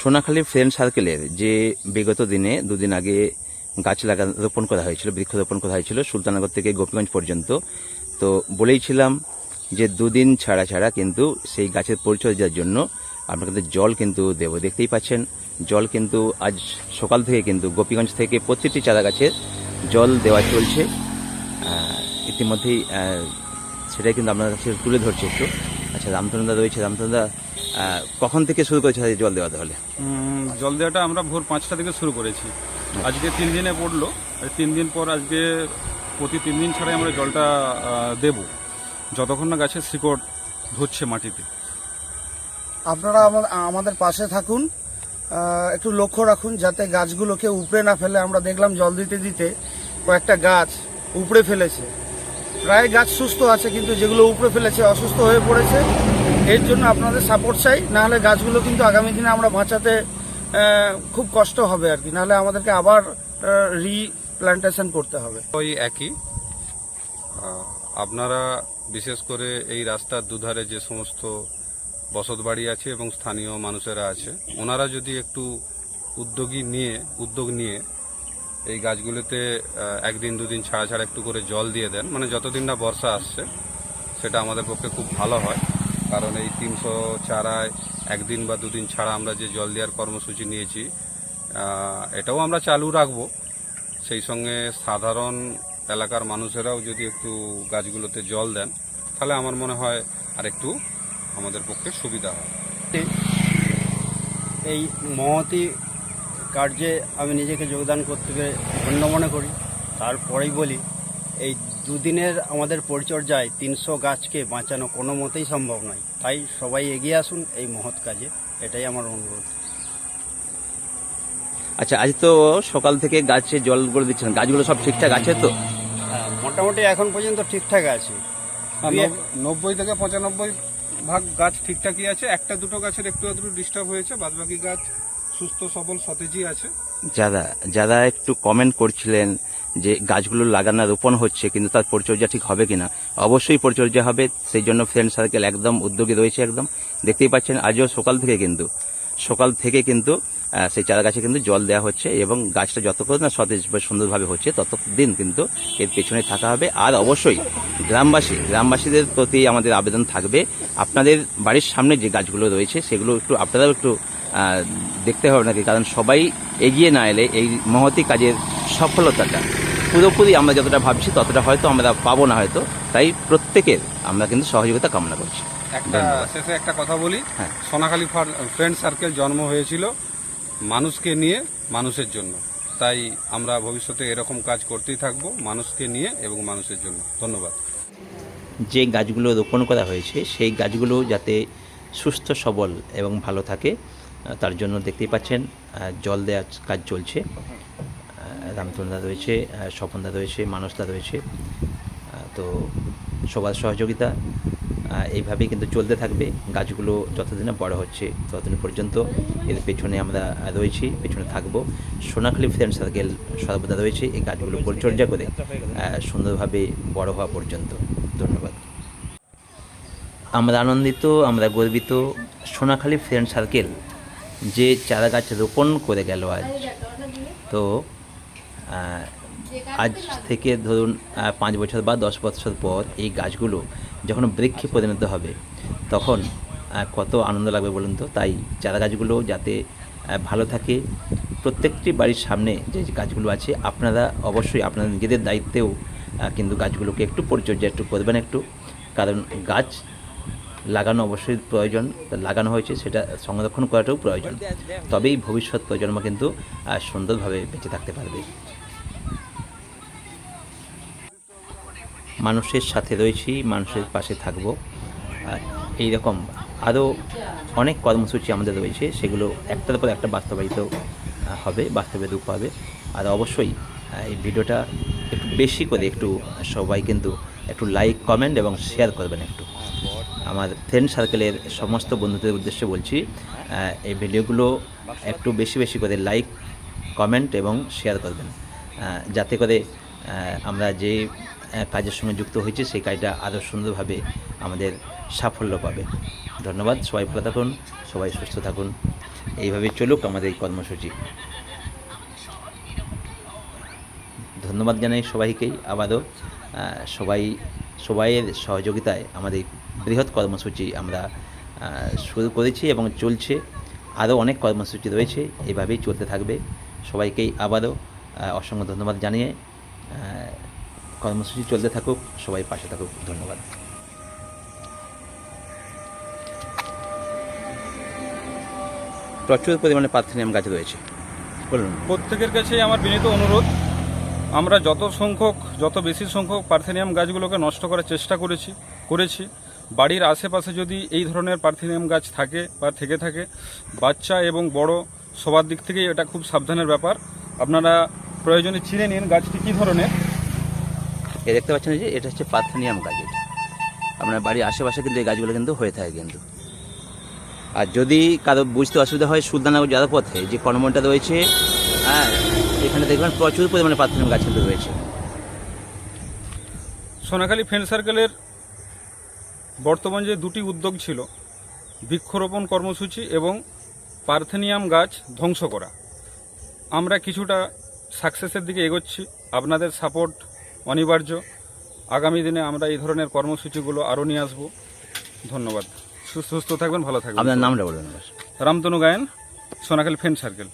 Sonakhali friend সার্কেলের যে বিগত দিনে দুদিন আগে গাছ লাগা রোপণ করা হয়েছিল বৃক্ষ রোপণ করা হয়েছিল সুলতানগর থেকে গোপীগঞ্জ পর্যন্ত। তো বলেইছিলাম যে দুদিন ছাড়া ছাড়া কিন্তু সেই গাছের পরিচর্যার জন্য আমরা কিন্তু জল কিন্তু দেবো। দেখতেই পাচ্ছেন জল কিন্তু আজ সকাল থেকে কিন্তু গোপীগঞ্জ থেকে প্রত্যেকটি চারা গাছের জল দেওয়া চলছে। ইতিমধ্যেই সেটাই কিন্তু আপনার কাছে তুলে ধরছে একটু। আচ্ছা রামচন্দ্রদা রয়েছে। আহ, কখন থেকে শুরু করেছে জল দেওয়া তাহলে? জল দেওয়াটা আমরা ভোর পাঁচটা থেকে শুরু করেছি। আজকে তিন দিনে পড়ল। আর তিন দিন পর আজকে প্রতি তিন দিন ছাড়াই আমরা জলটা দেব। যতক্ষণ না গাছের শিকড় ধরছে মাটিতে। আপনারা আমা- আমাদের পাশে থাকুন। একটু লক্ষ্য রাখুন যাতে গাছগুলোকে উপড়ে না ফেলে। আমরা দেখলাম জল দিতে দিতে কয়েকটা গাছ উপড়ে ফেলেছে। প্রায় গাছ সুস্থ আছে কিন্তু যেগুলো উপড়ে ফেলেছে অসুস্থ হয়ে পড়েছে। এর জন্য আপনাদের সাপোর্ট চাই, নাহলে গাছগুলো কিন্তু আগামী দিনে আমরা বাঁচাতে খুব কষ্ট হবে আর কি। নাহলে আমাদেরকে আবার রিপ্লান্টেশন করতে হবে। ওই একই। আপনারা বিশেষ করে এই রাস্তার দুধারে যে সমস্ত বসত বাড়ি আছে এবং স্থানীয় মানুষেরা আছে, ওনারা যদি একটু উদ্যোগী নিয়ে, উদ্যোগ নিয়ে এই গাছগুলোতে একদিন দুদিন ছাড়া ছাড়া একটু করে জল দিয়ে দেন মানে যতদিন না বর্ষা আসছে, সেটা আমাদের পক্ষে খুব ভালো হয়। কারণ এই তিনশো চারায় একদিন বা দুদিন ছাড়া আমরা যে জল দেওয়ার কর্মসূচি নিয়েছি এটাও আমরা চালু রাখব। সেই সঙ্গে সাধারণ এলাকার মানুষেরাও যদি একটু গাছগুলোতে জল দেন, তাহলে আমার মনে হয় আর একটু আমাদের পক্ষে সুবিধা হয়। এই মহতি কার্যে আমি নিজেকে যোগদান করতে পেরে ধন্য মনে করি। তারপরেই বলি এই দুদিনের আমাদের পরিচর্যায় তিনশো গাছকে বাঁচানো কোনো মতেই সম্ভব নয়। তাই সবাই এগিয়ে আসুন এই মহৎ কাজে। এটাই আমার অনুরোধ। আচ্ছা আজ তো সকাল থেকে গাছে জল করে দিচ্ছেন। গাছগুলো সব ঠিকঠাক আছে তো? হ্যাঁ, মোটামুটি এখন পর্যন্ত ঠিকঠাক আছে। নব্বই থেকে পঁচানব্বই ভাগ গাছ ঠিকঠাকই আছে। একটা দুটো গাছের একটু আধটু ডিস্টার্ব হয়েছে বাদবাকি গাছ সুস্থ সবল সতেজই আছে। যারা যারা একটু কমেন্ট করছিলেন যে গাছগুলো লাগানো রোপণ হচ্ছে, কিন্তু তার পরিচর্যা ঠিক হবে কিনা? অবশ্যই পরিচর্যা হবে, সেই জন্য ফ্রেন্ড সার্কেল একদম উদ্যোগী রয়েছে একদম। দেখতেই পাচ্ছেন, আজও সকাল থেকে কিন্তু, সকাল থেকে কিন্তু সেই চারা গাছে কিন্তু জল দেওয়া হচ্ছে এবং গাছটা যতক্ষণ না সতেজ বা সুন্দরভাবে হচ্ছে, ততদিন কিন্তু এর পেছনে থাকা হবে। আর অবশ্যই গ্রামবাসী, গ্রামবাসীদের প্রতি আমাদের আবেদন থাকবে। আপনাদের বাড়ির সামনে যে গাছগুলো রয়েছে, সেগুলো একটু আপনারাও একটু দেখতে হবে নাকি? কারণ সবাই এগিয়ে না এলে এই মহতি কাজের সফলতাটা পুরোপুরি আমরা যতটা ভাবছি ততটা হয়তো আমরা পাবো না হয়তো। তাই প্রত্যেকের আমরা কিন্তু সহযোগিতা কামনা করছি। একটা। শেষে একটা কথা বলি। হ্যাঁ। সোনাখালী ফ্রেন্ড সার্কেল জন্ম হয়েছিল মানুষকে নিয়ে মানুষের জন্য। তাই আমরা ভবিষ্যতে এরকম কাজ করতেই থাকব মানুষকে নিয়ে এবং মানুষের জন্য। ধন্যবাদ। যে গাছগুলো রোপণ করা হয়েছে সেই গাছগুলো যাতে সুস্থ সবল এবং ভালো থাকে তার জন্য দেখতেই পাচ্ছেন জল দেওয়ার কাজ চলছে। রামচন্দ্রদা রয়েছে স্বপনদা রয়েছে, মানসদা রয়েছে। তো সবার সহযোগিতা এইভাবেই কিন্তু চলতে থাকবে। গাছগুলো যতদিন না বড় হচ্ছে ততদিন পর্যন্ত এর পেছনে আমরা রয়েছি, পেছনে থাকব। সোনাখালী ফ্রেন্ড সার্কেল সর্বদা রয়েছে, এই গাছগুলো পরিচর্যা করে সুন্দরভাবে বড় হওয়া পর্যন্ত। ধন্যবাদ। আমরা আনন্দিত, আমরা গর্বিত। সোনাখালী ফ্রেন্ড সার্কেল যে চারা গাছ রোপণ করে গেল আজ। তো আজ থেকে ধরুন পাঁচ বছর বা দশ বছর পর এই গাছগুলো যখন বৃক্ষে পরিণত হবে, তখন কত আনন্দ লাগবে বলুন তো? তাই চারা গাছগুলো যাতে ভালো থাকে, প্রত্যেকটি বাড়ির সামনে যে গাছগুলো আছে, আপনারা অবশ্যই আপনাদের নিজেদের দায়িত্বেও কিন্তু গাছগুলোকে একটু পরিচর্যা একটু করবেন একটু। কারণ গাছ লাগানো অবশ্যই প্রয়োজন, লাগানো হয়েছে, সেটা সংরক্ষণ করাটাও প্রয়োজন। তবেই ভবিষ্যৎ প্রজন্ম কিন্তু সুন্দরভাবে বেঁচে থাকতে পারবে। মানুষের সাথে রয়েছি, মানুষের পাশে থাকব। এই রকম আরও অনেক কর্মসূচি আমাদের রয়েছে, সেগুলো একটার পর একটা বাস্তবায়িত হবে, বাস্তবে রূপ পাবে আর অবশ্যই এই ভিডিওটা একটু বেশি করে একটু সবাই কিন্তু একটু লাইক কমেন্ট এবং শেয়ার করবেন একটু। আমার ফ্রেন্ড সার্কেলের সমস্ত বন্ধুদের উদ্দেশ্যে বলছি এই ভিডিওগুলো একটু বেশি বেশি করে লাইক কমেন্ট এবং শেয়ার করবেন। যাতে করে আমরা যে কাজের সঙ্গে যুক্ত হয়েছি সেই কাজটা আরও সুন্দরভাবে আমাদের সাফল্য পাবে। ধন্যবাদ, সবাই ভালো থাকুন, সবাই সুস্থ থাকুন। এইভাবে চলুক আমাদের এই কর্মসূচি। ধন্যবাদ জানাই সবাইকেই। আবারও সবাই সবাইয়ের সহযোগিতায় আমাদের বৃহৎ কর্মসূচি আমরা শুরু করেছি এবং চলছে। আরও অনেক কর্মসূচি রয়েছে, এভাবেই চলতে থাকবে। সবাইকেই আবারও অসংখ্য ধন্যবাদ জানিয়ে কর্মসূচি চলতে থাকুক, সবাই পাশে থাকুক। ধন্যবাদ। প্রচুর পরিমাণে পার্থেনিয়াম গাছ রয়েছে। বলুন। প্রত্যেকের কাছে আমার বিনীত অনুরোধ আমরা যত সংখ্যক, যত বেশি সংখ্যক পার্থেনিয়াম গাছগুলোকে নষ্ট করার চেষ্টা করেছি করেছি। বাড়ির আশেপাশে যদি এই ধরনের পার্থেনিয়াম গাছ থাকে বা থেকে থাকে, বাচ্চা এবং বড় সবার দিক থেকেই এটা খুব সাবধানের ব্যাপার। আপনারা প্রয়োজনে চিনে নিন গাছটি কী ধরনের। এ দেখতে পাচ্ছেন যে এটা হচ্ছে পার্থেনিয়াম গাছ এটা। আপনার বাড়ির আশেপাশে কিন্তু এই গাছগুলো কিন্তু হয়ে থাকে কিন্তু। আর যদি কারও বুঝতে অসুবিধা হয় সুলতানগর যাওয়ার পথে যে কর্মটা রয়েছে হ্যাঁ এখানে দেখবেন প্রচুর পরিমাণে পার্থেনিয়াম গাছ কিন্তু রয়েছে। সোনাখালী ফ্রেন্ড সার্কেলের বর্তমান যে দুটি উদ্যোগ ছিল বৃক্ষরোপণ কর্মসূচি এবং পার্থেনিয়াম গাছ ধ্বংস করা। আমরা কিছুটা সাকসেসের দিকে এগোচ্ছি। আপনাদের সাপোর্ট অনিবার্য। আগামী দিনে আমরা এই ধরনের কর্মসূচিগুলো আরও নিয়ে আসব। ধন্যবাদ। সুস্থ সুস্থ থাকবেন ভালো থাকবেন। আপনার নামটা বলবেন রামতনু গায়েন সোনাখালী ফ্রেন্ড সার্কেল।